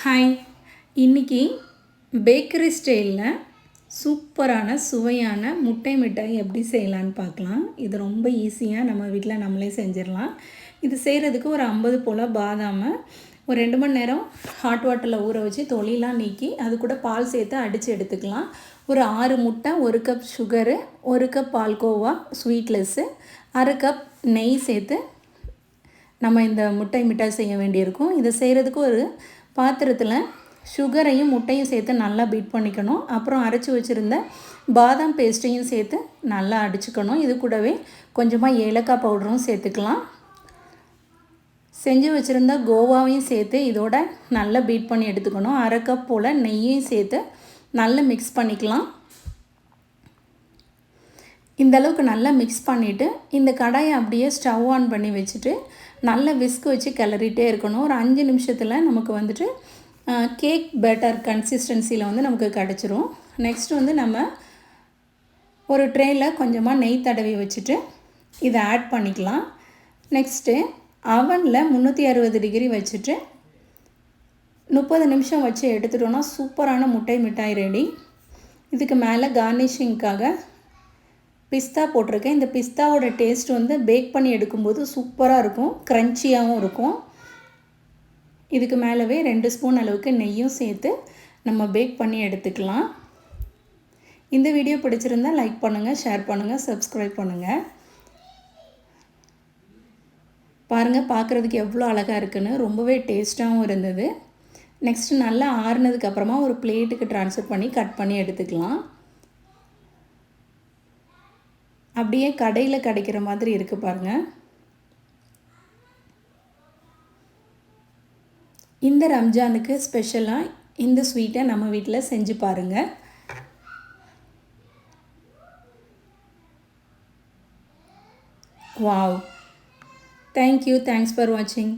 Hi இன்றைக்கி bakery ஸ்டைலில் சூப்பரான சுவையான முட்டை மிட்டாய் எப்படி செய்யலான்னு பார்க்கலாம். இது ரொம்ப ஈஸியாக நம்ம வீட்டில் நம்மளே செஞ்சிடலாம். இது செய்கிறதுக்கு ஒரு ஐம்பது போல் பாதாமை ஒரு ரெண்டு மணி நேரம் ஹாட் வாட்டரில் ஊற வச்சு தொழிலாம் நீக்கி அது கூட பால் சேர்த்து அடித்து எடுத்துக்கலாம். ஒரு ஆறு முட்டை ஒரு கப் சுகரு ஒரு கப் பால்கோவா ஸ்வீட்லெஸ்ஸு அரை கப் நெய் சேர்த்து நம்ம இந்த முட்டை மிட்டாய் செய்ய வேண்டியிருக்கும். இதை செய்கிறதுக்கு ஒரு பாத்திரத்தில் சுகரையும் முட்டையும் சேர்த்து நல்லா பீட் பண்ணிக்கணும். அப்புறம் அரைச்சி வச்சுருந்த பாதாம் பேஸ்ட்டையும் சேர்த்து நல்லா அடிச்சுக்கணும். இது கூடவே கொஞ்சமாக ஏலக்காய் பவுடரும் சேர்த்துக்கலாம். செஞ்சு வச்சுருந்த கோவாவையும் சேர்த்து இதோட நல்லா பீட் பண்ணி எடுத்துக்கணும். அரை கப் போல் நெய்யையும் சேர்த்து நல்லா மிக்ஸ் பண்ணிக்கலாம். இந்த அளவுக்கு நல்லா மிக்ஸ் பண்ணிவிட்டு இந்த கடாயை அப்படியே ஸ்டவ் ஆன் பண்ணி வச்சுட்டு நல்ல விஸ்க் வச்சு கிளறிட்டே இருக்கணும். ஒரு அஞ்சு நிமிஷத்தில் நமக்கு வந்துட்டு கேக் பேட்டர் கன்சிஸ்டன்சியில் வந்து நமக்கு கிடச்சிரும். நெக்ஸ்ட் வந்து நம்ம ஒரு ட்ரேயில் கொஞ்சமாக நெய் தடவி வச்சுட்டு இதை ஆட் பண்ணிக்கலாம். நெக்ஸ்ட்டு அவனில் முந்நூற்றி அறுபது டிகிரி வச்சுட்டு முப்பது நிமிஷம் வச்சு எடுத்துட்டோன்னா சூப்பரான முட்டை மிட்டாய் ரெடி இதுக்கு மேலே கார்னிஷிங்க்காக பிஸ்தா போட்டிருக்கேன். இந்த பிஸ்தாவோட டேஸ்ட் வந்து பேக் பண்ணி எடுக்கும்போது சூப்பராக இருக்கும். க்ரன்ச்சியாகவும் இருக்கும். இதுக்கு மேலவே ரெண்டு ஸ்பூன் அளவுக்கு நெய்யும் சேர்த்து நம்ம பேக் பண்ணி எடுத்துக்கலாம். இந்த வீடியோ பிடிச்சிருந்தால் லைக் பண்ணுங்கள் ஷேர் பண்ணுங்கள் சப்ஸ்கிரைப் பண்ணுங்கள் பாருங்கள் பார்க்குறதுக்கு எவ்வளோ அழகாக இருக்குன்னு. ரொம்பவே டேஸ்ட்டாகவும் இருந்தது. நெக்ஸ்ட்டு நல்லா ஆறுனதுக்கப்புறமா ஒரு பிளேட்டுக்கு ட்ரான்ஸ்ஃபர் பண்ணி கட் பண்ணி எடுத்துக்கலாம். அப்படியே கடையில் கிடைக்கிற மாதிரி இருக்குது பாருங்கள் இந்த ரம்ஜானுக்கு ஸ்பெஷலாக இந்த ஸ்வீட்டை நம்ம வீட்டில் செஞ்சு பாருங்கள் வாவ். தேங்க்யூ தேங்க்ஸ் ஃபார் வாட்சிங்